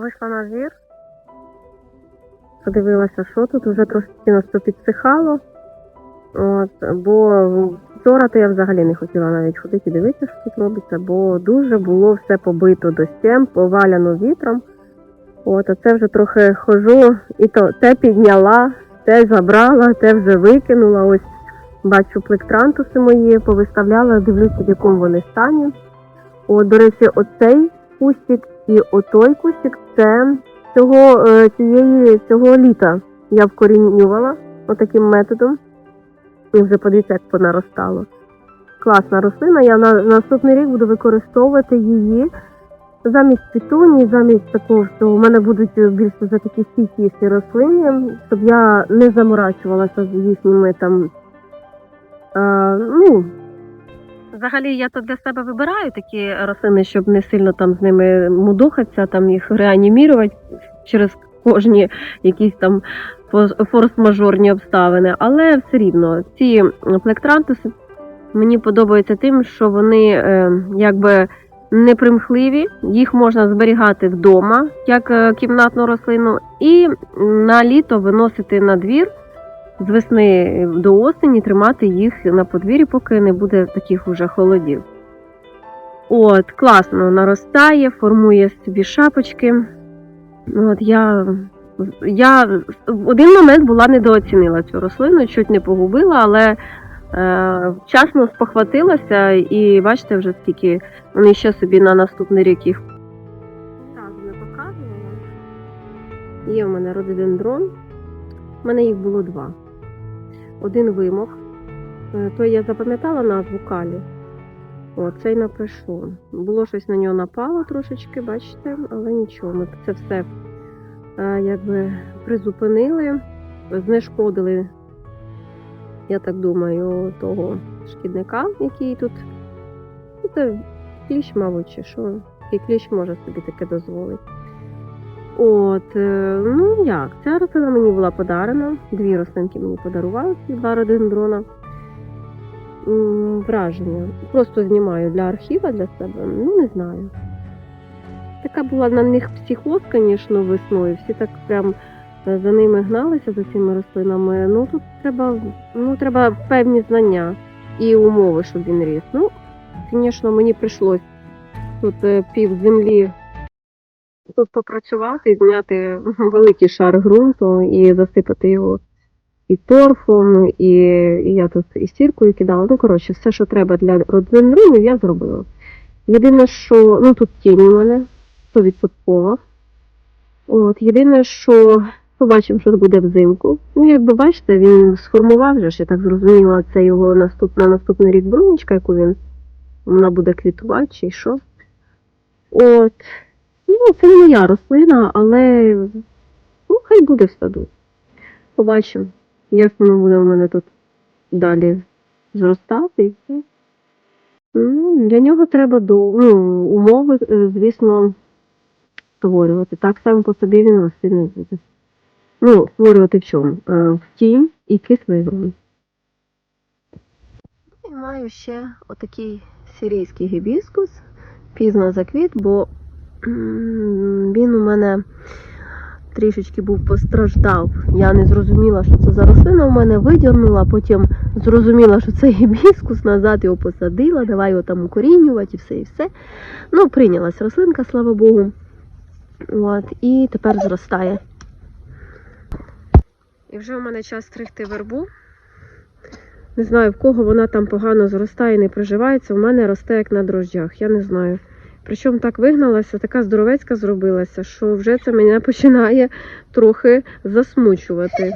Вийшла на двір. Подивилася, що тут вже трошки нас підсихало. От, бо вчора то я взагалі не хотіла навіть ходити дивитися, що тут робиться, бо дуже було все побито дощем, поваляно вітром. От, а це вже трохи хожу, і то те підняла, те забрала, те вже викинула. Ось бачу плектрантуси мої, повиставляла, дивлюся, в якому вони стані. От, до речі, оцей кустик і отой кустик це цього, е, цієї, цього літа я вкорінювала отаким методом. І вже подивіться, як понаростало. Класна рослина. Я на наступний рік буду використовувати її замість петунії, замість такого, що в мене будуть більше за такі стійкіші рослини, щоб я не заморачувалася з їхніми там. А, ну, Взагалі я то для себе вибираю такі рослини, щоб не сильно там з ними мудохатися, там їх реанімірувати через кожні якісь там форс-мажорні обставини. Але все рівно ці плектрантуси мені подобаються тим, що вони е, якби непримхливі, їх можна зберігати вдома як е, кімнатну рослину, і на літо виносити на двір з весни до осені тримати їх на подвір'ї, поки не буде таких уже холодів. От, класно наростає, формує собі шапочки. От я, я в один момент була недооцінила цю рослину, чуть не погубила, але е, вчасно спохватилася і бачите вже скільки вони ще собі на наступний рік їх. Так, не показувала. Є в мене рододендрон. У мене їх було два. Один вимог. Е, То я запам'ятала назву калі. О, цей напишу. Було щось на нього напало трошечки, бачите, але нічого. Ми це все е, якби призупинили, знешкодили, я так думаю, того шкідника, який тут. Ну, це кліщ, мабуть, чи що. Який кліщ може собі таке дозволити. От, е, ну як, ця рослина мені була подарена. Дві рослинки мені подарували, ці два рододендрона. Враження. Просто знімаю для архіва для себе. Ну, не знаю. Така була на них психоз, звісно, весною. Всі так прям е, за ними гналися за цими рослинами. Ну тут треба, ну, треба певні знання і умови, щоб він ріс. Ну, звісно, мені прийшлось тут е, пів землі тут попрацювати, зняти великий шар ґрунту і засипати його і торфом, і, і я тут і сіркою кидала. Ну, коротше, все, що треба для родзинринів, я зробила. Єдине, що ну тут тінь у мене, 100%. От, єдине, що побачимо, що буде взимку. Ну, якби бачите, він сформував вже я так зрозуміла, це його наступ, на наступний рік брунічка, яку він вона буде квітувати чи що. От. Ну, це не моя рослина, але ну, хай буде в саду. Побачимо, як воно буде в мене тут далі зростати. Ну, для нього треба до, ну, умови, е, звісно, створювати. Так само по собі він рости не буде. Ну, створювати в чому? Е, В тінь і кислий ґрунт. І маю ще отакий сирійський гібіскус, пізно заквіт, бо він у мене трішечки був постраждав. Я не зрозуміла, що це за рослина у мене видірнула, потім зрозуміла, що це гібіскус, назад його посадила, давай його там укорінювати і все, і все. Ну, прийнялась рослинка, слава Богу. От, і тепер зростає. І вже у мене час стригти вербу. Не знаю, в кого вона там погано зростає і не приживається. У мене росте як на дрожжах, я не знаю. Причому так вигналася, така здоровецька зробилася, що вже це мене починає трохи засмучувати.